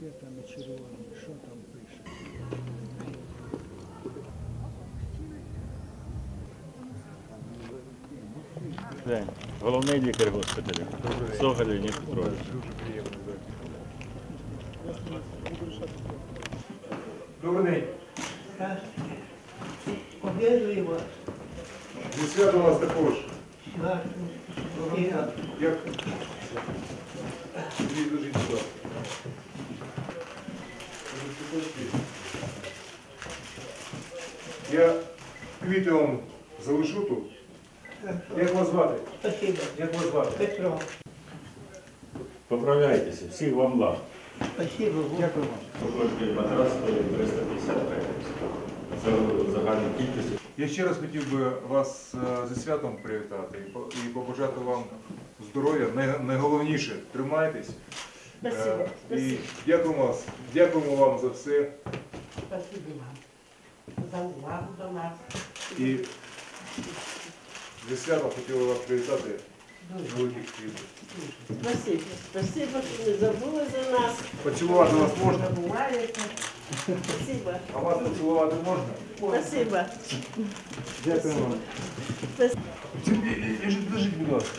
конспектами червоними, що там пише. День. Головний лікар госпіталю. Согаль Леонід Петрович. Добрий день. Об'язую вас, Зі свято вас також. Як? Дуже сюди. Я квіти вам залишу тут. Як вас звати? Спасибо. Як вас звати? Петро, Поправляйтеся, всіх вам благ. спасибо. Дякую вам. Кожний матрас стоїть 350 гривень. Кількості. Я ще раз хотів би вас е, зі святом привітати і побажати вам здоров'я. Найголовніше тримайтесь. Е, Спасибо. І дякуємо вас. Дякуємо вам за все. Спасибо вам за увагу до нас. І зі святом хотіли вас привітати великих квітів. Спасибо. Спасибо, що не забули за нас. Поцілувати вас можна? Забуваєте. Спасибо. А вас поцілувати можна? Спасибо. Дякую вам. Спасибо. Лежіть, будь ласка.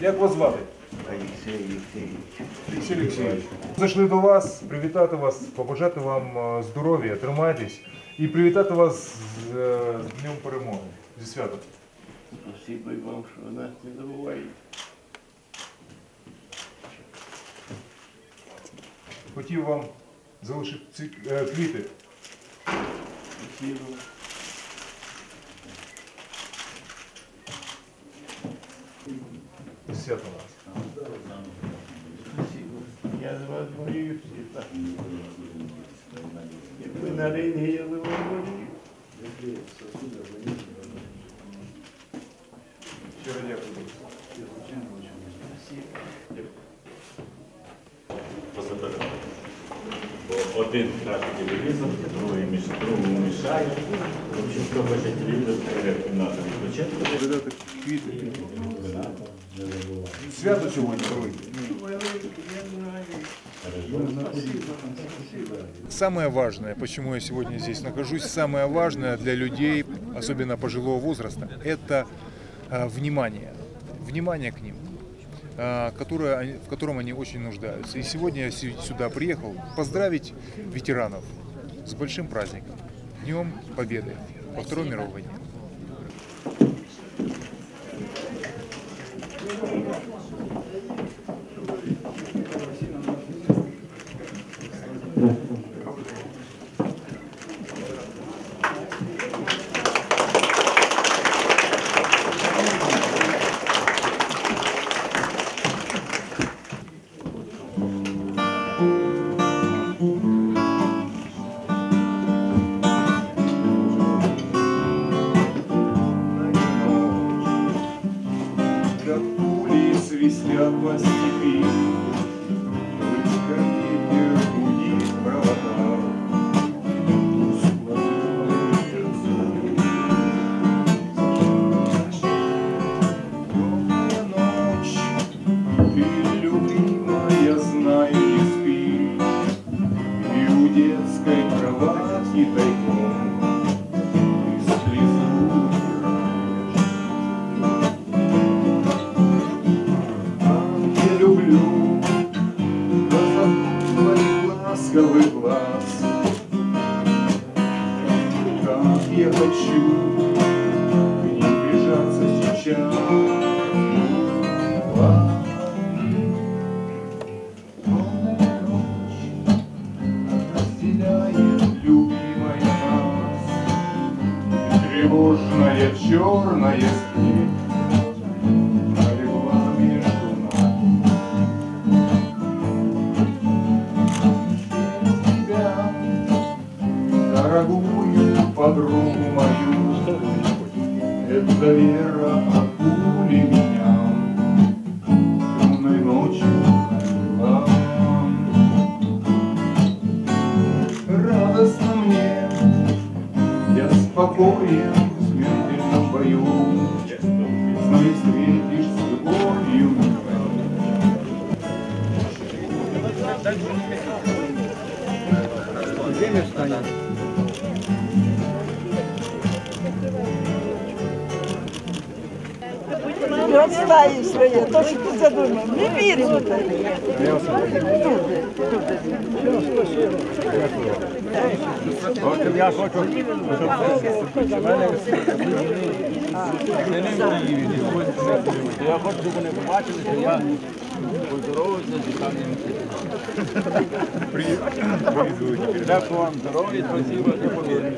Як вас звати? Алексей Алексеевич. Олексій Олексійович. Зайшли до вас, привітати вас, побажати вам е, здоров'я, тримайтесь і привітати вас з, е, з Днем Перемоги, зі святом. Спасибо и вам, что вы нас не забываете. Хотів вам залишити ці е, квіти. Спасибо. Зі святом вас. Спасибо. Я за вас боюсь. И так. Як ви на рингі, я боюсь. Щиро дякую. Позабирали. Бо один краще телевізор, другий між другому мішає. В общем, хто хоче телевізор, треба кімнату відпочинку. Квіти. Свято сьогодні. Самое важное, почему я сегодня здесь нахожусь, самое важное для людей, особенно пожилого возраста, это а, внимание. Внимание к ним, а, которое, в котором они очень нуждаются. И сегодня я сюда приехал поздравить ветеранов с большим праздником, Днем Победы во Второй мировой войне. Ты, любимая, знаю, не спишь, И у детской кровати тайком Ты слезу утираешь. Я люблю красоту твоих ласковых глаз. Как я хочу к ним прижаться сейчас. Тревожная черная степь пролегла между нами. Тебя, дорогую подругу мою, это вера от пули меня темной ночью. Радостно мне, я спокоен Знаю своє, то що ти задумав. Не вірю в це. От я хочу, щоб мене не Я хочу, щоб вони побачили, що я поздоровуюся з Віталієм Дякую вам здоров'я, спасибо, я повірю.